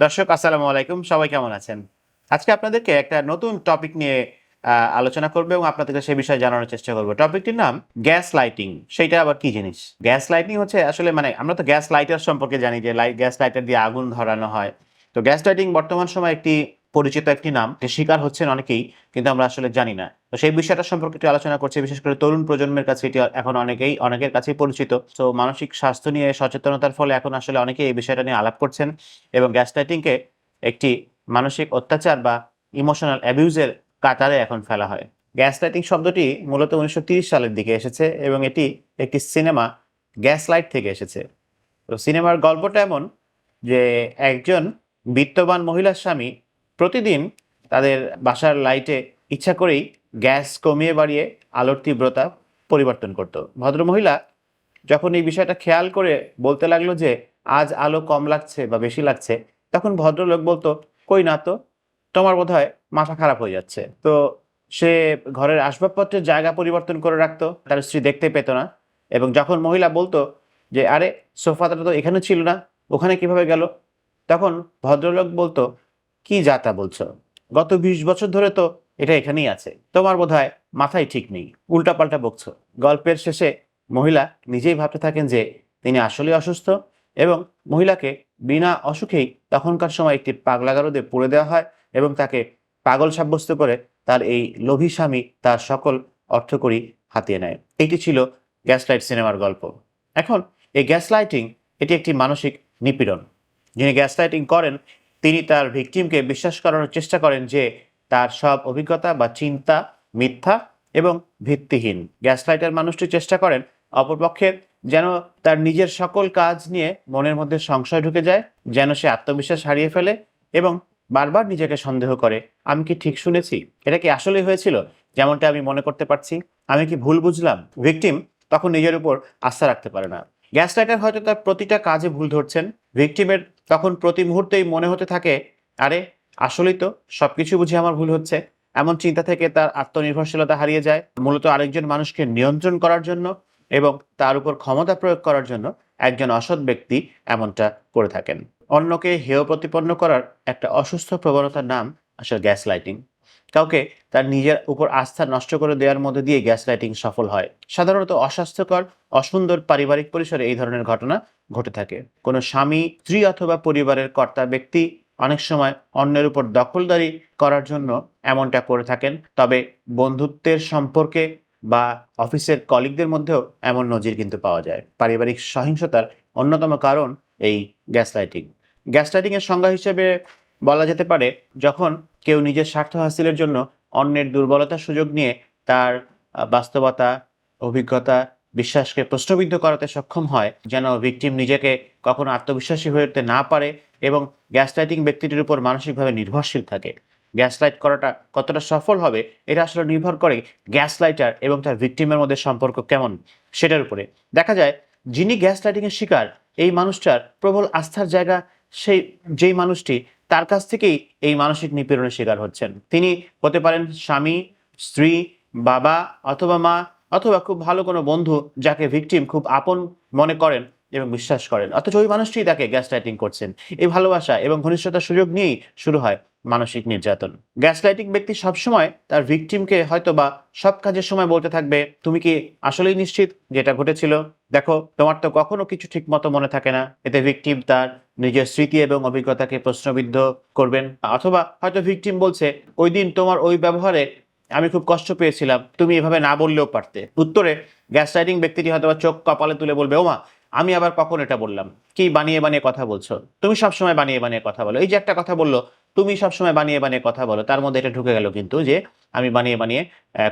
দর্শক, আসসালামু আলাইকুম। সবাই কেমন আছেন? আজকে আপনাদেরকে একটা নতুন টপিক নিয়ে আলোচনা করবে এবং আপনাদেরকে সেই বিষয়ে জানানোর চেষ্টা করব। টপিকটির নাম গ্যাস লাইটিং সেইটা আবার কি জিনিস? গ্যাস লাইটিং হচ্ছে আসলে মানে আমরা তো গ্যাস লাইটার সম্পর্কে জানি যে লাইট গ্যাস লাইটার দিয়ে আগুন ধরানো হয়। তো গ্যাস লাইটিং বর্তমান সময় একটি পরিচিত একটি নাম, যে শিকার হচ্ছেন অনেকেই, কিন্তু আমরা আসলে জানি না। তো সেই বিষয়টা সম্পর্কে একটু আলোচনা করছে, বিশেষ করে তরুণ প্রজন্মের কাছে এটি এখন অনেকেই, অনেকের কাছেই পরিচিত। তো মানসিক স্বাস্থ্য নিয়ে সচেতনতার ফলে এখন আসলে অনেকে এই বিষয়টা নিয়ে আলাপ করছেন এবং গ্যাস লাইটিংকে একটি মানসিক অত্যাচার বা ইমোশনাল অ্যাবিউজের কাতারে এখন ফেলা হয়। গ্যাস লাইটিং শব্দটি মূলত উনিশশো সালের দিকে এসেছে এবং এটি একটি সিনেমা গ্যাস লাইট থেকে এসেছে। তো সিনেমার গল্পটা এমন যে একজন বিত্তবান মহিলার স্বামী প্রতিদিন তাদের বাসার লাইটে ইচ্ছা করেই গ্যাস কমিয়ে বাড়িয়ে আলোর তীব্রতা পরিবর্তন করত। ভদ্রমহিলা যখন এই বিষয়টা খেয়াল করে বলতে লাগল যে, আজ আলো কম লাগছে বা বেশি লাগছে, তখন ভদ্রলোক বলতো, কই না তো, তোমার বোধ হয় মাথা খারাপ হয়ে যাচ্ছে। তো সে ঘরের আসবাবপত্রের জায়গা পরিবর্তন করে রাখতো, তার স্ত্রী দেখতে পেত না। এবং যখন মহিলা বলতো যে, আরে, সোফাটা তো এখানে ছিল না, ওখানে কীভাবে গেল? তখন ভদ্রলোক বলতো কি যাতা বলছো? গত বিশ বছর ধরে তো এটা এখানেই আছে। তোমার বোধ মাথায় ঠিক নেই। উল্টাপাল্টা বকছো। গল্পের শেষে মহিলা নিজেই ভাবতে থাকেন যে তিনি আসলে অসুস্থ এবং মহিলাকে বিনা অসুখেই তখনকার সময় একটি পাগলাগারদে পুড়ে দেওয়া হয় এবং তাকে পাগল সাব্যস্ত করে তার এই লোভী স্বামী তার সকল অর্থকরী হাতিয়ে নেয়। এটি ছিল গ্যাসলাইট সিনেমার গল্প। এখন এই গ্যাস লাইটিং এটি একটি মানসিক নিপীড়ন। যিনি গ্যাস লাইটিং করেন তিনি তার ভিকটিমকে বিশ্বাস করানোর চেষ্টা করেন যে তার সব অভিজ্ঞতা বা চিন্তা মিথ্যা এবং ভিত্তিহীন। গ্যাসলাইটার মানুষটি চেষ্টা করেন অপরপক্ষের যেন তার নিজের সকল কাজ নিয়ে মনের মধ্যে সংশয় ঢুকে যায়, যেন সে আত্মবিশ্বাস হারিয়ে ফেলে এবং বারবার নিজেকে সন্দেহ করে। আমি কি ঠিক শুনেছি? এটা কি আসলে হয়েছিল? যেমনটা আমি মনে করতে পারছি। আমি কি ভুল বুঝলাম? ভিকটিম তখন নিজের উপর আস্থা রাখতে পারে না। গ্যাসলাইটার হয়তো তার প্রতিটা কাজে ভুল ধরছেন, ভিকটিমের তখন প্রতি মুহূর্তেই মনে হতে থাকে, আরে, আসলেই তো সবকিছু বুঝি আমার ভুল হচ্ছে। এমন চিন্তা থেকে তার আত্মনির্ভরশীলতা হারিয়ে যায়, মূলত আরেকজন মানুষকে নিয়ন্ত্রণ করার জন্য এবং তার উপর ক্ষমতা প্রয়োগ করার জন্য একজন অসৎ ব্যক্তি এমনটা করে থাকেন। অন্যকে হেয় প্রতিপন্ন করার একটা অসুস্থ প্রবণতার নাম আসলে গ্যাস লাইটিং। কাউকে তার নিজের উপর আস্থা নষ্ট করে দেওয়ার মধ্যে দিয়ে গ্যাস লাইটিং সফল হয়। সাধারণত অস্বাস্থ্যকর, অসুন্দর পারিবারিক পরিসরে এই ধরনের ঘটনা ঘটে থাকে। কোনো স্বামী, স্ত্রী অথবা পরিবারের কর্তা ব্যক্তি অনেক সময় অন্যের উপর দখলদারি করার জন্য এমনটা করে থাকেন, তবে বন্ধুত্বের সম্পর্কে বা অফিসের কলিগদের মধ্যেও এমন নজির কিন্তু পাওয়া যায়। পারিবারিক সহিংসতার অন্যতম কারণ এই গ্যাস লাইটিং গ্যাস লাইটিং এর সংজ্ঞা হিসেবে বলা যেতে পারে, যখন কেউ নিজের স্বার্থ হাসিলের জন্য অন্যের দুর্বলতার সুযোগ নিয়ে তার বাস্তবতা, অভিজ্ঞতা, বিশ্বাসকে প্রশ্নবিদ্ধ করাতে সক্ষম হয়, যেন ভিকটিম নিজেকে কখনো আত্মবিশ্বাসী হয়ে উঠতে না পারে এবং গ্যাসলাইটিং ব্যক্তিটির উপর মানসিকভাবে নির্ভরশীল থাকে। গ্যাসলাইট করাটা কতটা সফল হবে, এটা আসলে নির্ভর করে গ্যাসলাইটার এবং তার ভিকটিমের মধ্যে সম্পর্ক কেমন, সেটার উপরে। দেখা যায়, যিনি গ্যাসলাইটিংয়ের শিকার, এই মানুষটার প্রবল আস্থার জায়গা, সেই, যেই মানুষটি তার কাছ থেকেই এই মানসিক নিপীড়নের শিকার হচ্ছেন। তিনি হতে পারেন স্বামী, স্ত্রী, বাবা অথবা মা অথবা খুব ভালো কোনো বন্ধু যাকে ভিকটিম খুব আপন মনে করেন এবং বিশ্বাস করেন। অথচ ওই মানুষটি তাকে গ্যাস রাইটিং করছেন। এই ভালোবাসা এবং ঘনিষ্ঠতার সুযোগ নিয়েই শুরু হয় মানসিক নির্যাতন। গ্যাস লাইটিং ব্যক্তি সবসময় তার ভিকটিমকে হয়তো বা সব কাজের সময় বলতে থাকবে, তুমি কি আসলেই নিশ্চিত যেটা ঘটেছিল? দেখো, তোমার তো কখনো কিছু ঠিক মতো মনে থাকে না। এতে ভিকটিম তার নিজের স্মৃতি এবং অভিজ্ঞতাকে প্রশ্নবিদ্ধ করবেন। অথবা হয়তো ভিকটিম বলছে, ওই দিন তোমার ওই ব্যবহারে আমি খুব কষ্ট পেয়েছিলাম, তুমি এভাবে না বললেও পারতে। উত্তরে গ্যাস লাইটিং ব্যক্তিটি হয়তো বা চোখ কপালে তুলে বলবে, ওমা, আমি আবার কখন এটা বললাম? কি বানিয়ে বানিয়ে কথা বলছো? তুমি সবসময় বানিয়ে বানিয়ে কথা বলো। এই যে একটা কথা বলল তুমি সবসময় বানিয়ে বানিয়ে কথা বলো। তার মধ্যে এটা ঢুকে গেল কিন্তু যে আমি বানিয়ে বানিয়ে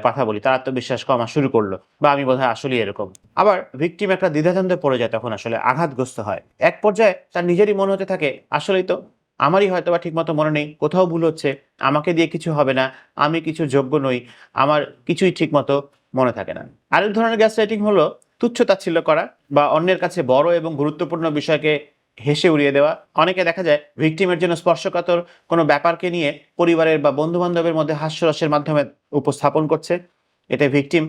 কথা বলি। তার আত্মবিশ্বাস কমা শুরু করল বা আমি বোধহয় আসলেই এরকম। আবার ভিকটিম একটা দ্বিধাদ্বন্দ্বে পড়ে যায় তখন আসলে আঘাতগ্রস্ত হয়। এক পর্যায়ে তার নিজেরই মনে হতে থাকে, আসলেই তো আমারই হয়তো বা ঠিকমতো মনে নেই, কোথাও ভুল হচ্ছে, আমাকে দিয়ে কিছু হবে না, আমি কিছু যোগ্য নই, আমার কিছুই ঠিকমতো মনে থাকে না। আরেক ধরনের গ্যাস লাইটিং হলো তুচ্ছ তাচ্ছিল্য করা বা অন্যের কাছে বড় এবং গুরুত্বপূর্ণ বিষয়কে হেসে উড়িয়ে দেওয়া। অনেকে দেখা যায় ভিকটিমের জন্য স্পর্শকাতর কোনো ব্যাপারকে নিয়ে পরিবারের বা বন্ধু বান্ধবের মধ্যে হাস্যরসের মাধ্যমে উপস্থাপন করছে। এতে ভিকটিম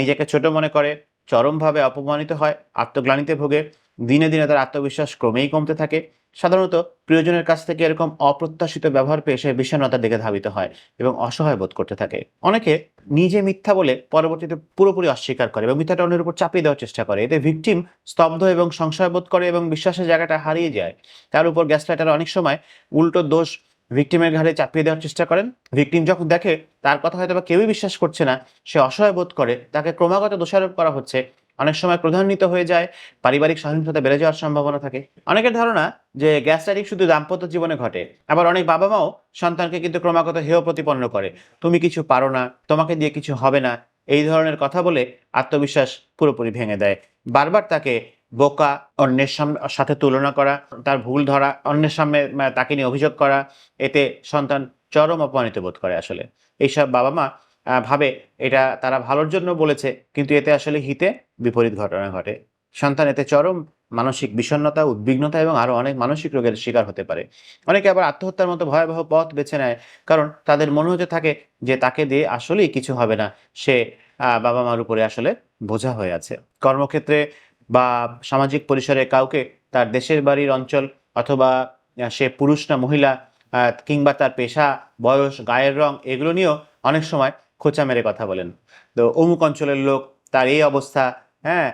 নিজেকে ছোট মনে করে, চরমভাবে অপমানিত হয়, আত্মগ্লানিতে ভোগে। দিনে দিনে তার আত্মবিশ্বাস ক্রমেই কমতে থাকে। সাধারণত প্রিয়জনের কাছ থেকে এরকম অপ্রত্যাশিত ব্যবহার পেয়ে সে বিষণ্ণতার দিকে ধাবিত হয় এবং অসহায় বোধ করতে থাকে। অনেকে নিজে মিথ্যা বলে পরবর্তীতে পুরোপুরি অস্বীকার করে এবং মিথ্যাটা অন্যের উপর চাপিয়ে দেওয়ার চেষ্টা করে। এতে ভিকটিম স্তব্ধ এবং সংশয় বোধ করে এবং বিশ্বাসের জায়গাটা হারিয়ে যায়। তার উপর গ্যাসলাইটার অনেক সময় উল্টো দোষ ভিকটিমের ঘাড়ে চাপিয়ে দেওয়ার চেষ্টা করেন। ভিকটিম যখন দেখে তার কথা হয়তো বা কেউই বিশ্বাস করছে না, সে অসহায় বোধ করে, তাকে ক্রমাগত দোষারোপ করা হচ্ছে। অনেক সময় ক্রধান্বিত হয়ে যায়, পারিবারিক সহিংসতা বেড়ে যাওয়ার সম্ভাবনা থাকে। অনেকের ধারণা যে গ্যাস লাইটিং শুধু দাম্পত্য জীবনে ঘটে। আবার অনেক বাবা মাও সন্তানকে কিন্তু ক্রমাগত হেয় প্রতিপন্ন করে। তুমি কিছু পারো না, তোমাকে দিয়ে কিছু হবে না। এই ধরনের কথা বলে আত্মবিশ্বাস পুরোপুরি ভেঙে দেয়। বারবার তাকে বোকা, অন্যের সাথে তুলনা করা, তার ভুল ধরা, অন্যের সামনে তাকে নিয়ে অভিযোগ করা, এতে সন্তান চরম অপমানিত বোধ করে আসলে। এইসব বাবা মা ভাবে এটা তারা ভালোর জন্য বলেছে, কিন্তু এতে আসলে হিতে বিপরীত ঘটনা ঘটে। সন্তান এতে চরম মানসিক বিষণ্ণতা, উদ্বিগ্নতা এবং আরও অনেক মানসিক রোগের শিকার হতে পারে। অনেকে আবার আত্মহত্যার মতো ভয়াবহ পথ বেছে নেয়, কারণ তাদের মনে হতে থাকে যে তাকে দিয়ে আসলেই কিছু হবে না, সে বাবা মার উপরে আসলে বোঝা হয়ে আছে। কর্মক্ষেত্রে বা সামাজিক পরিসরে কাউকে তার দেশের বাড়ির অঞ্চল অথবা সে পুরুষ না মহিলা কিংবা তার পেশা, বয়স, গায়ের রং, এগুলো নিয়েও অনেক সময় খোঁচা মেরে কথা বলেন। তো অমুক অঞ্চলের লোক, তার এই অবস্থা হ্যাঁ?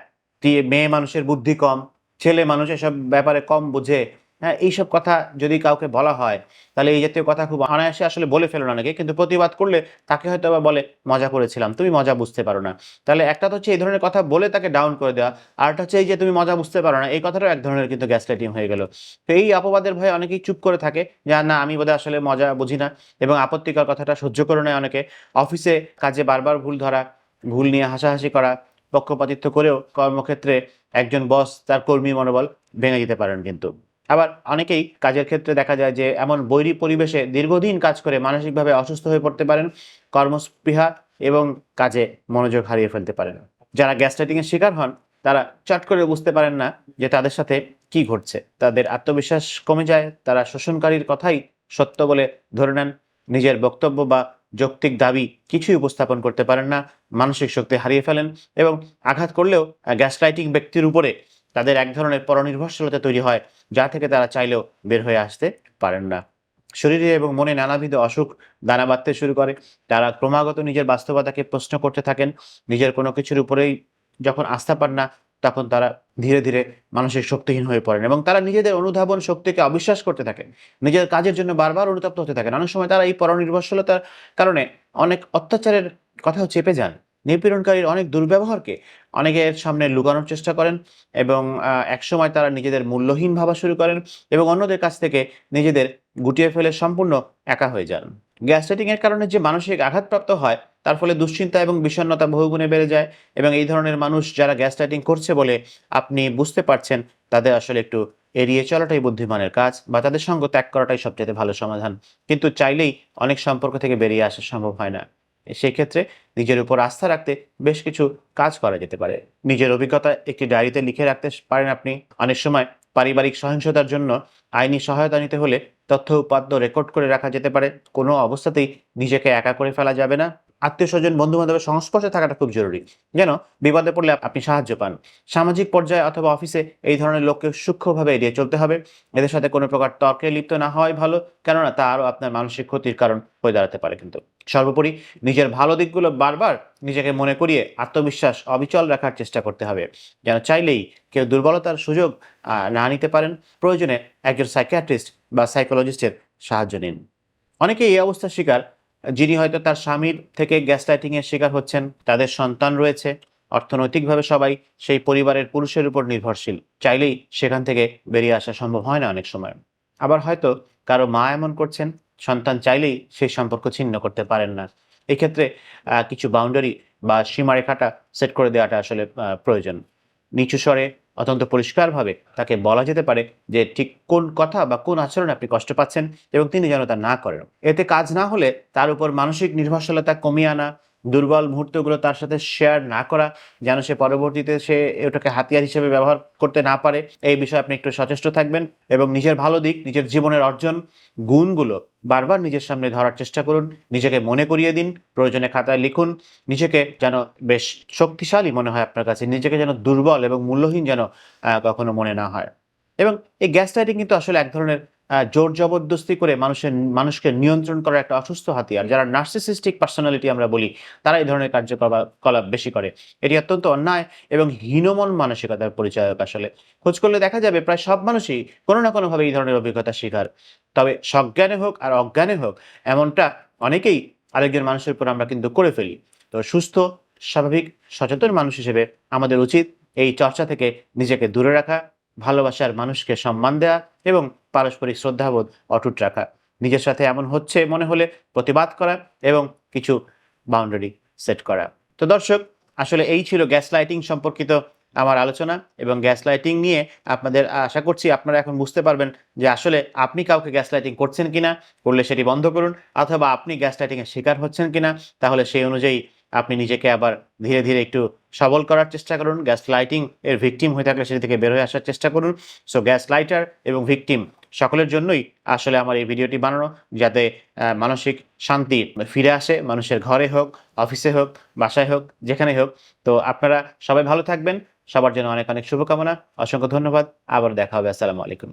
মেয়ে মানুষের বুদ্ধি কম, ছেলে মানুষ এসব ব্যাপারে কম বুঝে। হ্যাঁ এইসব কথা যদি কাউকে বলা হয়, তাহলে এই জাতীয় কথা খুব অনায়াসে আসলে বলে ফেলেন অনেকে। কিন্তু প্রতিবাদ করলে তাকে হয়তো বা বলে, মজা করেছিলাম, তুমি মজা বুঝতে পারো না। তাহলে একটা তো হচ্ছে এই ধরনের কথা বলে তাকে ডাউন করে দেওয়া, আর একটা হচ্ছে এই যে তুমি মজা বুঝতে পারো না, এই কথাটাও এক ধরনের কিন্তু গ্যাসলাইটিং হয়ে গেল। তো এই অপবাদের ভয়ে অনেকেই চুপ করে থাকে যে, না, আমি বোধহয় আসলে মজা বুঝি না। এবং আপত্তিকর কথাটা সহ্য করে নেয় অনেকে। অফিসে কাজে বারবার ভুল ধরা, ভুল নিয়ে হাসাহাসি করা, পক্ষপাতিত্ব করেও কর্মক্ষেত্রে একজন বস তার কর্মী মনোবল ভেঙে দিতে পারেন কিন্তু। আবার অনেকেই কাজের ক্ষেত্রে দেখা যায় যে এমন বৈরী পরিবেশে দীর্ঘদিন কাজ করে মানসিকভাবে অসুস্থ হয়ে পড়তে পারেন, কর্মস্পৃহা এবং কাজে মনোযোগ হারিয়ে ফেলতে পারেন। যারা গ্যাস্ট্রাইটিং এর শিকার হন, তারা চট করে বুঝতে পারেন না যে তাদের সাথে কি ঘটছে। তাদের আত্মবিশ্বাস কমে যায়, তারা শোষণকারীর কথাই সত্য বলে ধরে নেন, নিজের বক্তব্য বা যৌক্তিক দাবি কিছুই উপস্থাপন করতে পারেন না, মানসিক শক্তি হারিয়ে ফেলেন এবং আঘাত করলেও গ্যাসলাইটিং ব্যক্তির উপরে তাদের এক ধরনের পরনির্ভরশীলতা তৈরি হয়, যা থেকে তারা চাইলেও বের হয়ে আসতে পারেন না। শরীরে এবং মনে নানাবিধ অসুখ, দানা বাঁধতে শুরু করে। তারা ক্রমাগত নিজের বাস্তবতাকে প্রশ্ন করতে থাকেন। নিজের কোনো কিছুর উপরেই যখন আস্থা পান না, তখন তারা ধীরে ধীরে মানসিক শক্তিহীন হয়ে পড়েন এবং তারা নিজেদের অনুধাবন শক্তিকে অবিশ্বাস করতে থাকেন। নিজের কাজের জন্য বারবার অনুতপ্ত হতে থাকেন। অনেক সময় তারা এই পরনির্ভরশীলতার কারণে অনেক অত্যাচারের কথাও চেপে যান। নিপীড়নকারীর অনেক দুর্ব্যবহারকে অনেকের সামনে লুকানোর চেষ্টা করেন এবং একসময় তারা নিজেদের মূল্যহীন ভাবা শুরু করেন এবং অন্যদের কাছ থেকে নিজেদের গুটিয়ে ফেলে সম্পূর্ণ একা হয়ে যান। গ্যাস্ট্রাইটিং এর কারণে যে মানসিক আঘাতপ্রাপ্ত হয়, তার ফলে দুশ্চিন্তা এবং বিষণ্ণতা বহুগুণে বেড়ে যায় এবং এই ধরনের মানুষ যারা গ্যাস্ট্রাইটিং করছে বলে আপনি বুঝতে পারছেন, তাদের আসলে একটু এড়িয়ে চলাটাই বুদ্ধিমানের কাজ বা তাদের সঙ্গ ত্যাগ করাটাই সবচেয়ে ভালো সমাধান। কিন্তু চাইলেই অনেক সম্পর্ক থেকে বেরিয়ে আসা সম্ভব হয় না। সেই ক্ষেত্রে নিজের উপর আস্থা রাখতে বেশ কিছু কাজ করা যেতে পারে। নিজের অভিজ্ঞতা একটি ডায়েরিতে লিখে রাখতে পারেন আপনি। অনেক সময় পারিবারিক সহিংসতার জন্য আইনি সহায়তা নিতে হলে তথ্য উপাত্ত রেকর্ড করে রাখা যেতে পারে। কোনো অবস্থাতেই নিজেকে একা করে ফেলা যাবে না। আত্মীয় স্বজন বন্ধু বান্ধবের সংস্পর্শে থাকাটা খুব জরুরি। যেন বিপদে পড়লে আপনি সাহায্য পান। সামাজিক পর্যায়ে অথবা অফিসে এই ধরনের লোককে সূক্ষ্মভাবে এড়িয়ে চলতে হবে। এদের সাথে কোনো প্রকার তর্কে লিপ্ত না হওয়াই ভালো, কেননা তা আরও আপনার মানসিক ক্ষতির কারণ হয়ে দাঁড়াতে পারে কিন্তু। সর্বোপরি নিজের ভালো দিকগুলো বারবার নিজেকে মনে করিয়ে আত্মবিশ্বাস অবিচল রাখার চেষ্টা করতে হবে। যেন চাইলেই কেউ দুর্বলতার সুযোগ না নিতে পারেন। প্রয়োজনে একজন সাইকিয়াট্রিস্ট বা সাইকোলজিস্টের সাহায্য নিন। অনেকে এই অবস্থার শিকার যিনি হয়তো তার স্বামীর থেকে গ্যাসলাইটিং এর শিকার হচ্ছেন, তাদের সন্তান রয়েছে, অর্থনৈতিকভাবে সবাই সেই পরিবারের পুরুষের উপর নির্ভরশীল। চাইলেই সেখান থেকে বেরিয়ে আসা সম্ভব হয় না অনেক সময়। আবার হয়তো কারও মা এমন করছেন, সন্তান চাইলেই সেই সম্পর্ক ছিন্ন করতে পারেন না। এক্ষেত্রে কিছু বাউন্ডারি বা সীমারেখাটা সেট করে দেওয়াটা আসলে প্রয়োজন। নিচু স্বরে অত্যন্ত পরিষ্কারভাবে তাকে বলা যেতে পারে যে ঠিক কোন কথা বা কোন আচরণে আপনি কষ্ট পাচ্ছেন এবং তিনি যেন তা না করেন। এতে কাজ না হলে তার উপর মানসিক নির্ভরশীলতা কমিয়ে আনা দুর্বল মুহূর্তগুলো তার সাথে শেয়ার না করা, যেন সে পরবর্তীতে সে ওটাকে হাতিয়ার হিসেবে ব্যবহার করতে না পারে, এই বিষয়ে আপনি একটু সচেষ্ট থাকবেন। এবং নিজের ভালো দিক, নিজের জীবনের অর্জন, গুণগুলো বারবার নিজের সামনে ধরার চেষ্টা করুন। নিজেকে মনে করিয়ে দিন, প্রয়োজনে খাতায় লিখুন। নিজেকে যেন বেশ শক্তিশালী মনে হয় আপনার কাছে, নিজেকে যেন দুর্বল এবং মূল্যহীন যেন কখনো মনে না হয়। এবং এই গ্যাস লাইটিং কিন্তু আসলে এক ধরনের জোর জবরদস্তি করে মানুষের, মানুষকে নিয়ন্ত্রণ করার একটা অসুস্থ হাতিয়ার, যারা নার্সিসিস্টিক পার্সোনালিটি আমরা বলি, তারা এই ধরনের কার্যকলাপ বেশি করে। এটি অত্যন্ত অন্যায় এবং হীনমন মানসিকতার পরিচয়ক আসলে। খোঁজ করলে দেখা যাবে প্রায় সব মানুষই কোনো না কোনোভাবে এই ধরনের অভিজ্ঞতার শিকার। তবে সজ্ঞানে হোক আর অজ্ঞানে হোক, এমনটা অনেকেই আরেকজন মানুষের উপর আমরা কিন্তু করে ফেলি। তো সুস্থ, স্বাভাবিক, সচেতন মানুষ হিসেবে আমাদের উচিত এই চর্চা থেকে নিজেকে দূরে রাখা, ভালোবাসার মানুষকে সম্মান দেওয়া এবং পারস্পরিক শ্রদ্ধাবোধ অটুট রাখা। নিজের সাথে এমন হচ্ছে মনে হলে প্রতিবাদ করা এবং কিছু বাউন্ডারি সেট করা। তো দর্শক, আসলে এই ছিল গ্যাস লাইটিং সম্পর্কিত আমার আলোচনা এবং গ্যাস লাইটিং নিয়ে আপনাদের আশা করছি আপনারা এখন বুঝতে পারবেন যে আসলে আপনি কাউকে গ্যাস লাইটিং করছেন কিনা, করলে সেটি বন্ধ করুন অথবা আপনি গ্যাস লাইটিংয়ের শিকার হচ্ছেন কিনা, তাহলে সেই অনুযায়ী আপনি নিজেকে আবার ধীরে ধীরে একটু সবল করার চেষ্টা করুন, গ্যাস লাইটিং এর ভিকটিম হয়ে থাকলে সেটি থেকে বের হয়ে আসার চেষ্টা করুন। সো গ্যাস লাইটার এবং ভিকটিম সকলের জন্যই আসলে আমার এই ভিডিওটি বানানো, যাতে মানসিক শান্তি ফিরে আসে, মানুষের ঘরে হোক, অফিসে হোক, বাসায় হোক, যেখানে হোক। তো আপনারা সবাই ভালো থাকবেন। সবার জন্য অনেক অনেক শুভকামনা। অসংখ্য ধন্যবাদ। আবার দেখা হবে। আসসালামু আলাইকুম।